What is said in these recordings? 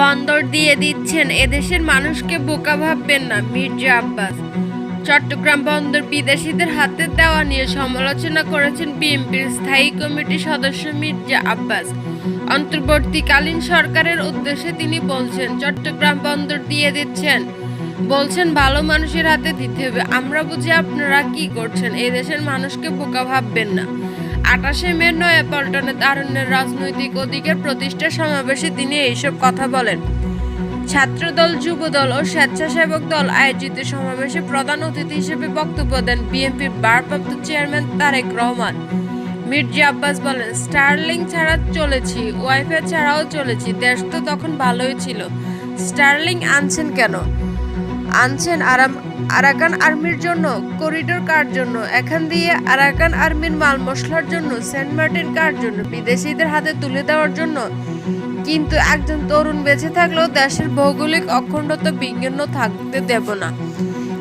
বন্দর দিয়ে দিচ্ছেন। এদেশের মানুষকে বোকা ভাববেন না, মির্জা আব্বাস। চট্টগ্রাম বন্দর বিদেশিদের হাতে দেওয়া নিয়ে সমালোচনা করেছেন বিএনপির স্থায়ী কমিটির সদস্য মির্জা আব্বাস। অন্তর্বর্তীকালীন সরকারের উদ্দেশ্যে তিনি বলছেন, চট্টগ্রাম বন্দর দিয়ে দিচ্ছেন। বলছেন, ভালো মানুষের হাতে দিতে হবে। আমরা বুঝি আপনারা কি করছেন? এই দেশের মানুষকে বোকা ভাববেন না। আঠাশে মে নয়া পল্টনে তারুণ্যের রাজনৈতিক অধিকার প্রতিষ্ঠা সমাবেশে তিনি এইসব কথা বলেন। ছাত্রদল, যুবদল ও স্বেচ্ছাসেবক দল আয়োজিত সমাবেশে প্রধান অতিথি হিসেবে বক্তব্য দেন বিএনপির ভারপ্রাপ্ত চেয়ারম্যান তারেক রহমান। মির্জা আব্বাস বলেন, স্টারলিং ছাড়া চলেছি, ওয়াইফাই ছাড়াও চলেছি, দেশ তো তখন ভালোই ছিল। স্টারলিং আনছেন কেন? আনছেন আরাম আরাকান আর্মির জন্য, করিডোর কার জন্য, এখান দিয়ে আরাকান আর্মির মাল মশলার জন্য, সেন্ট মার্টিন কার জন্য, বিদেশিদের হাতে তুলে দেওয়ার জন্য। কিন্তু একজন তরুণ বেঁচে থাকলেও দেশের ভৌগোলিক অখণ্ডতা বিঘ্ন থাকতে দেব না।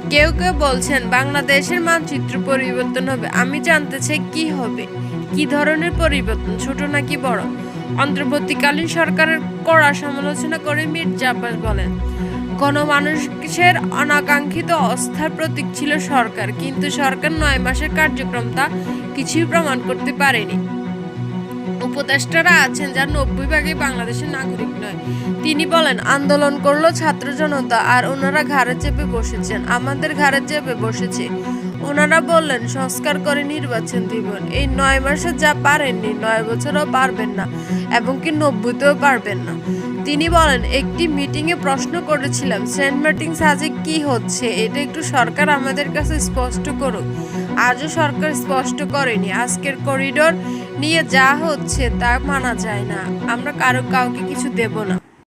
কেউ কেউ বলছেন, বাংলাদেশের মানচিত্র পরিবর্তন হবে। আমি জানতে চাই, কি হবে? কি ধরনের পরিবর্তন? ছোট নাকি বড়? অন্তর্বর্তীকালীন সরকারের কড়া সমালোচনা করে মির্জা আব্বাস বলেন গণমানুষের অনাকাঙ্ক্ষিত অস্থার প্রতীক ছিল সরকার, কিন্তু সরকার নয় মাসের কার্যক্রম তা কিছুই প্রমাণ করতে পারেনি। উপদেষ্টারা আছেন, যার নব্বই ভাগই বাংলাদেশের নাগরিক নয়। তিনি বলেন, আন্দোলন করল ছাত্র জনতা আর ওনারা ঘাড়ে চেপে বসেছেন। আমাদের ঘাড়ে চেপে বসেছে। ওনারা বললেন, সংস্কার করে নির্বাচন দিবেন এই নয় মাসে যা পারেননি, নয় বছরও পারবেন না এবং কি নব্বইতেও পারবেন না। তিনি বলেন, একটি মিটিংয়ে প্রশ্ন করেছিলাম, সেন্ট মার্টিন সাজে কি হচ্ছে, এটা একটু সরকার আমাদের কাছে স্পষ্ট করুক। আজও সরকার স্পষ্ট করেনি। আজকের করিডোর নিয়ে যা হচ্ছে তা মানা যায় না। আমরা কারও কাউকে কিছু দেব না।